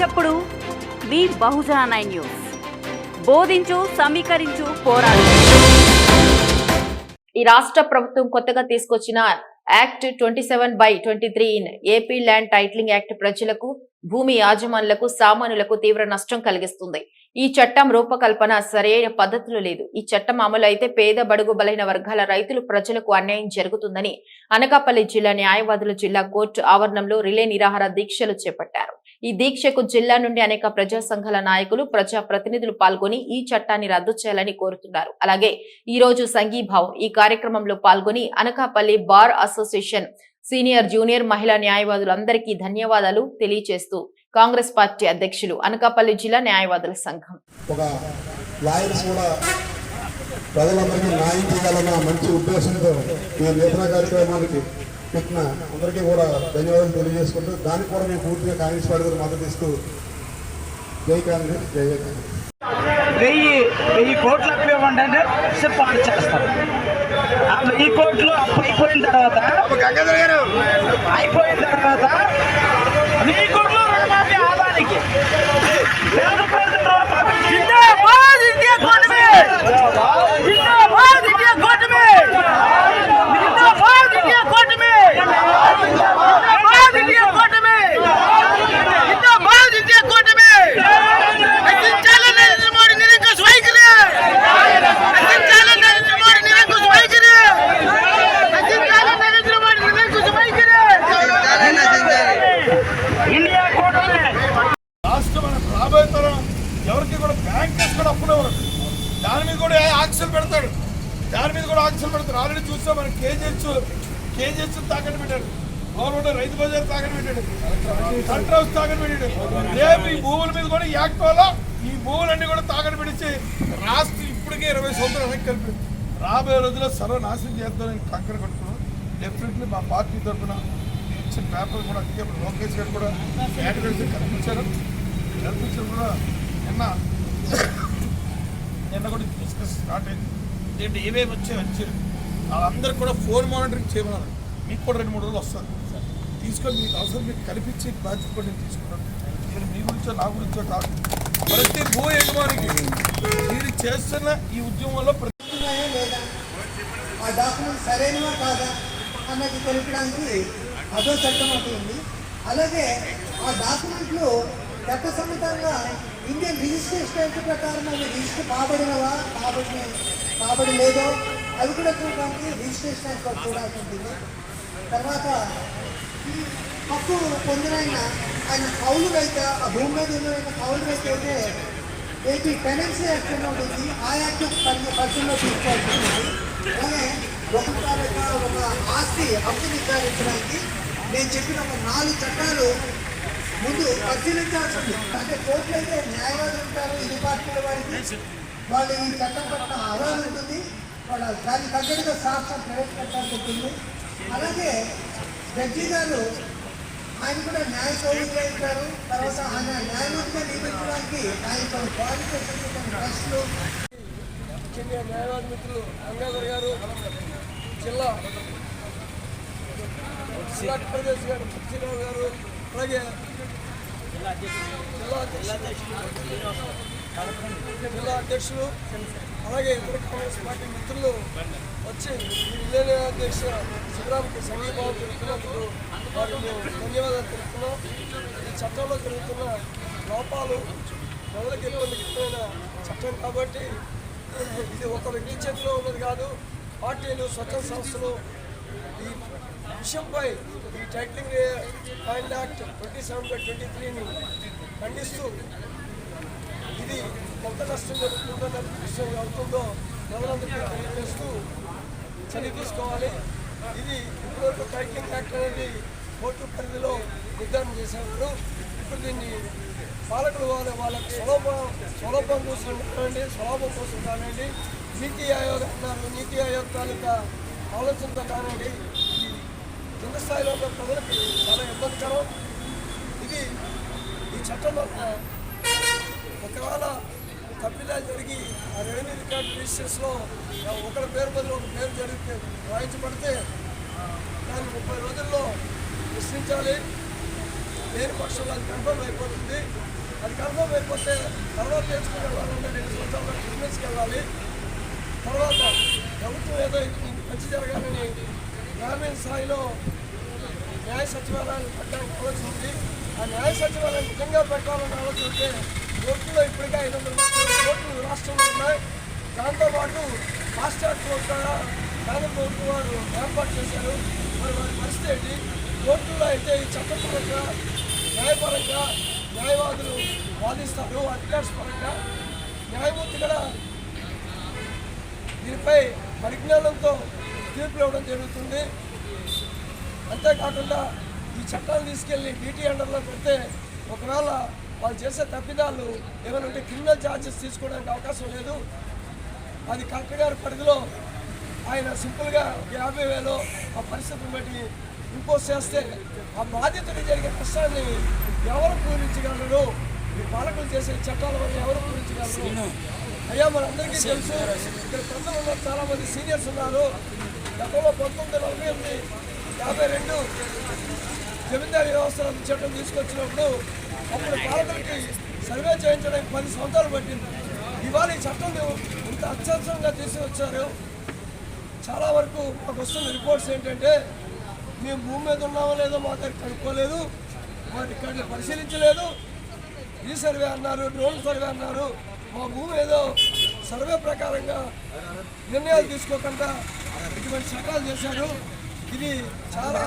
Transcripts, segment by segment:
చప్పుడు. మీ Bahujan nine news. బోధించు సమీకరించు పోరాడు. ఈ రాష్ట్ర ప్రభుత్వం కొత్తగా తీసుకొచ్చిన act twenty seven by twenty three in AP land titling act ప్రజలకు భూమి యాజమానులకు సామాన్యులకు తీవ్ర నష్టం కలిగిస్తుంది. ఈ చట్టం రూపకల్పన సరైన పద్ధతులు లేదు. ఈ చట్టం అమలు అయితే పేద బడుగు బలైన వర్గాల రైతులు ప్రజలకు అన్యాయం జరుగుతుందని అనకాపల్లి జిల్లా న్యాయవాదుల జిల్లా కోర్టు ఆవరణంలో రిలే నిరాహార దీక్షలు చేపట్టారు. ఈ దీక్షకు జిల్లా నుండి అనేక ప్రజా సంఘాల నాయకులు ప్రజా ప్రతినిధులు పాల్గొని ఈ చట్టాన్ని రద్దు చేయాలని కోరుతున్నారు. అలాగే ఈ రోజు సంఘీభావం ఈ కార్యక్రమంలో పాల్గొని Anakapalli bar association senior junior మహిళా న్యాయవాదులందరికీ ధన్యవాదాలు తెలియజేస్తూ కాంగ్రెస్ పార్టీ అధ్యక్షులు అనకాపల్లి జిల్లా న్యాయవాదుల సంఘం. ఒక లాయర్స్ కూడా ప్రజలందరికీ న్యాయం చేయాలన్న మంచి ఉద్దేశంతో ఈ నిరసన కార్యక్రమానికి పెట్టిన అందరికీ కూడా ధన్యవాదాలు తెలియజేసుకుంటూ దానికి కూడా మేము పూర్తిగా కాంగ్రెస్ పార్టీ మద్దతు ఇస్తూ జై కాంగ్రెస్ జై జై కాంగ్రెస్. వెయ్యి వెయ్యి కోట్లు అప్పు ఇవ్వండి అంటే సిఫార్సు చేస్తారు అప్పుడు ఈ కోట్లు అప్పు అయిపోయిన తర్వాత అయిపోయిన తర్వాత వెయ్యి కోట్లు అప్పుడే కూడా దాని మీద కూడా ఆక్షన్ పెడతాడు. దాని మీద కూడా ఆక్షన్ పెడతాడు. ఆల్రెడీ చూస్తే మనకి కేజీహెచ్ కేజీహెచ్ తాకట్టు పెట్టాడు. గవర్నమెంట్ రైతు బజార్ తాకట్టు పెట్టాడు. సెంటర్ హౌస్ తాకట్టు పెట్టాడు. రేపు ఈ భూముల మీద కూడా ఈ యాక్ట్ వల్ల ఈ భూములన్నీ కూడా తాకట్టు పెట్టించి రాష్ట్రం ఇప్పటికే ఇరవై సంవత్సరాలు కలిపి రాబోయే రోజుల్లో సర్వనాశనం చేద్దామని కంకర కట్టుకున్నాం. డెఫినెట్లీ మా పార్టీ తరఫున ఇచ్చిన పేపర్ కూడా అందుకే లోకేష్ గారు కూడా కేటగిరీస్ కల్పించారు కల్పించారు కూడా నిన్న నిన్న కూడా డిస్కస్ స్టార్ట్ అయింది. ఏంటి ఏమేమి వచ్చాయి వచ్చారు వాళ్ళందరికీ కూడా ఫోన్ మానిటరింగ్ చేయమన్నారు. మీకు కూడా రెండు మూడు రోజులు వస్తుంది తీసుకొని మీకు అవసరం మీకు కల్పించి బాధ్యత కూడా నేను తీసుకున్నాను. మీరు మీ గురించో నా గురించో కాదు. ప్రతి భూ యజమానికి మీరు చేస్తున్న ఈ ఉద్యమంలో ప్రతి ఆ డాక్యుమెంట్ సరైనవా కాదా? అన్నది తెలిపడానికి అదో చట్టం ఉంది అలాగే ఆ డాక్యుమెంట్లు చట్టసమ్మతంగా ఇండియన్ రిజిస్ట్రేషన్ యాక్ట్ ప్రకారం అవి రిజిస్టర్ కాబడినవా కాబట్టి కాబడి లేదో అవి కూడా చూడడానికి రిజిస్ట్రేషన్ యాక్ట్ ఒకటి చూడాల్సి ఉంటుంది. తర్వాత హక్కు పొందినైన ఆయన కౌలు రైత ఆ భూమి మీద ఉన్న కౌలు రైతు అయితే ఏపీ పెనెన్సీ యాక్ట్ ఉంటుంది ఆ యాక్ట్ పరి పరిశీలన తీసుకోవాల్సి ఉంటుంది. అలాగే ఒక ఒక ఆస్తి హక్కు నిర్ధారించడానికి నేను చెప్పిన ఒక నాలుగు చట్టాలు ముందు పరిశీలించాల్సి ఉంది అంటే కోర్టులు అయితే న్యాయవాదులు ఉంటారు ఇరు పార్టీల వారికి. వాళ్ళు ఈ చట్టం పట్ల అవగాహన ఉంటుంది. వాళ్ళ దానికి తగ్గట్టుగా సాక్ష్యం ప్రవేశపెట్టాల్సి ఉంటుంది. అలాగే జడ్జి గారు ఆయన కూడా న్యాయ కౌలుగా ఇచ్చారు తర్వాత ఆయన న్యాయమూర్తిగా నియమించడానికి ఆయన కొన్ని క్వాలిఫికేషన్ కొన్ని ప్రశ్నలు. సీనియర్ న్యాయవాది మిత్రులు అంగాధర్ గారు జిల్లా జిల్లా ప్రదేశ్ గారు శ్రీరావు గారు అలాగే జిల్లా అధ్యక్షులు అలాగే ఇతర కాంగ్రెస్ పార్టీ మిత్రులు వచ్చి ఈ విలేన అధ్యక్ష శిబిరానికి సంఘీభావం తెలుపుతున్నందుకు వారికి మేము ధన్యవాదాలు తెలుపుతున్నాం. ఈ చట్టంలో జరుగుతున్న లోపాలు ప్రజలకు ఇబ్బందికరమైన చట్టం కాబట్టి ఇది ఒక వ్యక్తి చేతిలో ఉన్నది కాదు. పార్టీలు స్వచ్ఛంద సంస్థలు ఈ విషయంపై ఈ titling find act twenty seven by twenty త్రీని ఖండిస్తూ ఇది ఎంత నష్టం జరుగుతుందో విషయం అవుతుందో ప్రజలందరికీ తెలియజేస్తూ చర్య తీసుకోవాలి. ఇది ఇప్పటివరకు టైటిలింగ్ యాక్ట్ అనేది కోర్టు పరిధిలో నిర్ధారణ చేసేవారు ఇప్పుడు దీన్ని పాలకులు వాళ్ళ వాళ్ళకి సులభం సులభం కోసం కానివ్వండి స్వలాభం కోసం కానివ్వండి నీతి ఆయోగ్ అన్నారు. నీతి ఆయోగ్ తాలూకా ఆలోచనతో కానివ్వండి స్థాయిలో ఉన్న ప్రజలకి చాలా ఇబ్బందికరం ఇది ఈ చట్టంలో ఒకవేళ తప్పిదాలు జరిగి ఆ రెవెన్యూ రికార్డ్ రిజిస్టర్స్లో ఒకరి పేరు బదులు ఒక పేరు జరిగితే రాయించబడితే దాన్ని ముప్పై రోజుల్లో ప్రశ్నించాలి లేని పక్షంలో అది కన్ఫర్మ్ అయిపోతుంది. అది కన్ఫర్మ్ అయిపోతే తర్వాత నేర్చుకునే వెళ్ళాలంటే నేను రెండు సంవత్సరాలు బిజినెస్కి వెళ్ళాలి. తర్వాత ప్రభుత్వం ఏదో మంచి జరగాలని గ్రామీణ స్థాయిలో న్యాయ సచివాలయాన్ని పెట్టడానికి ఆలోచన ఉంది. ఆ న్యాయ సచివాలయం నిజంగా పెట్టాలని ఆలోచన ఉంటే కోర్టులో ఇప్పటికే ఐదు వందల ముప్పై కోర్టులు రాష్ట్రంలో ఉన్నాయి. దాంతోపాటు ఫాస్ట్ ట్రాక్ కోర్టు కూడా కేంద్ర ప్రభుత్వం వారు ఏర్పాటు చేశారు. మరి వారి పరిస్థితి ఏంటి? కోర్టులో అయితే ఈ చట్టపరంగా న్యాయపరంగా న్యాయవాదులు వాదిస్తారు. అధికార్స్ పరంగా న్యాయమూర్తి కూడా దీనిపై పరిజ్ఞానంతో తీర్పు ఇవ్వడం జరుగుతుంది. అంతేకాకుండా ఈ చట్టాలు తీసుకెళ్ళి బీటీ అండర్లో పెడితే ఒకవేళ వాళ్ళు చేసే తప్పిదాలు ఏమైనా ఉంటే క్రిమినల్ ఛార్జెస్ తీసుకోవడానికి అవకాశం లేదు. అది కలెక్టర్ గారి పరిధిలో ఆయన సింపుల్గా యాభై వేలు ఆ పరిస్థితిని బట్టి ఇంపోజ్ చేస్తే ఆ బాధ్యతని జరిగే నష్టాన్ని ఎవరు పూరించగలరు? ఈ పాలకులు చేసే చట్టాల వల్ల ఎవరు పూరించగలరు? అయ్యా మనందరికీ తెలుసు ఇక్కడ పెద్దలు ఉన్నారు చాలా మంది సీనియర్స్ ఉన్నారు. గతంలో పంతొమ్మిది వందల యాభై రెండు జమీందారీ వ్యవస్థ చట్టం తీసుకొచ్చినప్పుడు అప్పుడు పాలకులకి సర్వే చేయించడానికి పది సంవత్సరాలు పట్టింది. ఇవాళ ఈ చట్టం ఇంత అత్యవసరంగా తీసుకొచ్చారు. చాలా వరకు మాకు వస్తున్న రిపోర్ట్స్ ఏంటంటే మేము భూమి మీద ఉన్నామో లేదో మా దగ్గర కనుక్కోలేదు మా రికార్డులు పరిశీలించలేదు. ఈ సర్వే అన్నారు డ్రోన్ సర్వే అన్నారు. మా భూమి ఏదో సర్వే ప్రకారంగా నిర్ణయాలు తీసుకోకుండా ఇటువంటి చట్టాలు చేశారు. ఇది చాలా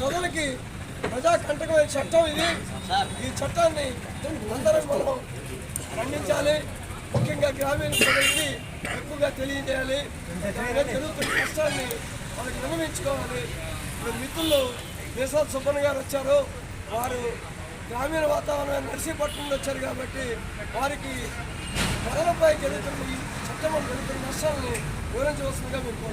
ప్రజలకి ప్రజాకంటకమైన చట్టం ఇది. ఈ చట్టాన్ని అందరం మనం ఖండించాలి. ముఖ్యంగా గ్రామీణ ప్రజలకి ఎక్కువగా తెలియజేయాలి. జరుగుతున్న కష్టాన్ని వాళ్ళకి నిర్వహించుకోవాలి ఇప్పుడు మిత్రులు దేశాల సుబ్బన్న గారు వచ్చారు. వారు గ్రామీణ వాతావరణం నర్సీపట్నంలో వచ్చారు కాబట్టి వారికి ప్రజలపై జరుగుతున్న ఈ చట్టంలో జరుగుతున్న నష్టాలను వివరించవలసిందిగా మేము